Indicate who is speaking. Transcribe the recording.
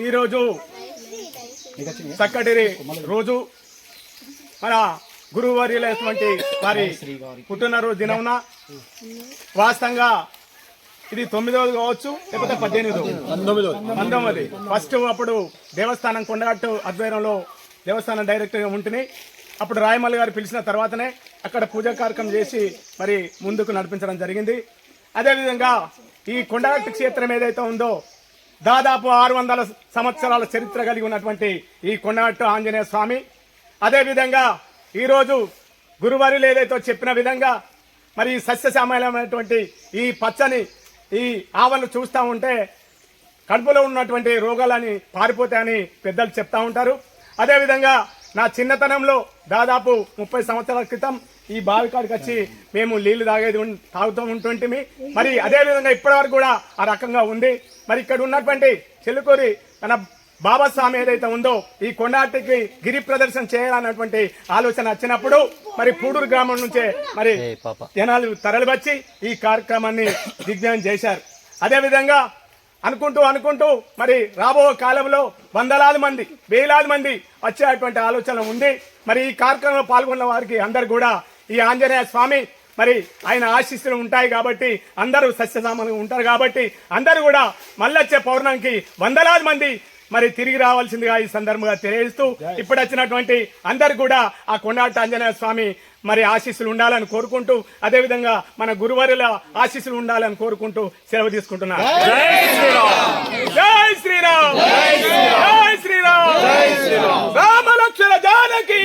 Speaker 1: ఈరోజు చక్కటి రోజు మన గురువర్యులైనటువంటి వారి పుట్టినరోజు దినమున వాస్తవంగా ఇది తొమ్మిదవది కావచ్చు లేకపోతే పద్దెనిమిది పంతొమ్మిది ఫస్ట్ అప్పుడు దేవస్థానం కొండగట్టు ఆధ్వర్యంలో దేవస్థానం డైరెక్టర్గా ఉంటుంది అప్పుడు రాయమల్లి గారు పిలిచిన తర్వాతనే అక్కడ పూజా కార్యక్రమం చేసి మరి ముందుకు నడిపించడం జరిగింది. అదేవిధంగా ఈ కొండగట్టు క్షేత్రం ఏదైతే ఉందో దాదాపు ఆరు వందల సంవత్సరాల చరిత్ర కలిగి ఉన్నటువంటి ఈ కొండగట్టు ఆంజనేయ స్వామి. అదేవిధంగా ఈరోజు గురువారులు ఏదైతే చెప్పిన విధంగా మరి ఈ సస్యశ్యామలమైనటువంటి ఈ పచ్చని ఈ ఆవలను చూస్తూ ఉంటే కడుపులో ఉన్నటువంటి రోగాలని పారిపోతాయని పెద్దలు చెప్తా ఉంటారు. అదేవిధంగా నా చిన్నతనంలో దాదాపు ముప్పై సంవత్సరాల క్రితం ఈ బావి కాడికి వచ్చి మేము నీళ్ళు తాగేది తాగుతూ ఉంటుంటిమి. మరి అదేవిధంగా ఇప్పటివరకు కూడా ఆ రకంగా ఉంది. మరి ఇక్కడ ఉన్నటువంటి చెల్లుకూరి మన బాబాస్వామి ఏదైతే ఉందో ఈ కొండాటికి గిరి ప్రదర్శన చేయాలన్నటువంటి ఆలోచన వచ్చినప్పుడు మరి పూడూరు గ్రామం నుంచే మరి జనాలు తరలివచ్చి ఈ కార్యక్రమాన్ని దిగ్విజయం చేశారు. అదేవిధంగా అనుకుంటూ అనుకుంటూ మరి రాబో కాలంలో వందలాది మంది వేలాది మంది వచ్చేటువంటి ఆలోచన ఉంది. మరి ఈ కార్యక్రమంలో పాల్గొన్న వారికి అందరు కూడా ఈ ఆంజనేయ స్వామి మరి ఆయన ఆశీస్సులు ఉంటాయి కాబట్టి అందరూ సస్యసామాన్లు ఉంటారు కాబట్టి అందరూ కూడా మళ్ళొచ్చే పౌర్ణమికి వందలాది మంది మరి తిరిగి రావాల్సిందిగా ఈ సందర్భంగా తెలియజేస్తూ ఇప్పుడు వచ్చినటువంటి అందరు కూడా ఆ కొండాట ఆంజనేయ స్వామి మరి ఆశీస్సులు ఉండాలని కోరుకుంటూ అదేవిధంగా మన గురువారుల ఆశీస్సులు ఉండాలని కోరుకుంటూ సెలవు తీసుకుంటున్నారు జై శ్రీరామ్ జై శ్రీరామ్ రామ లక్ష్మణ జానకి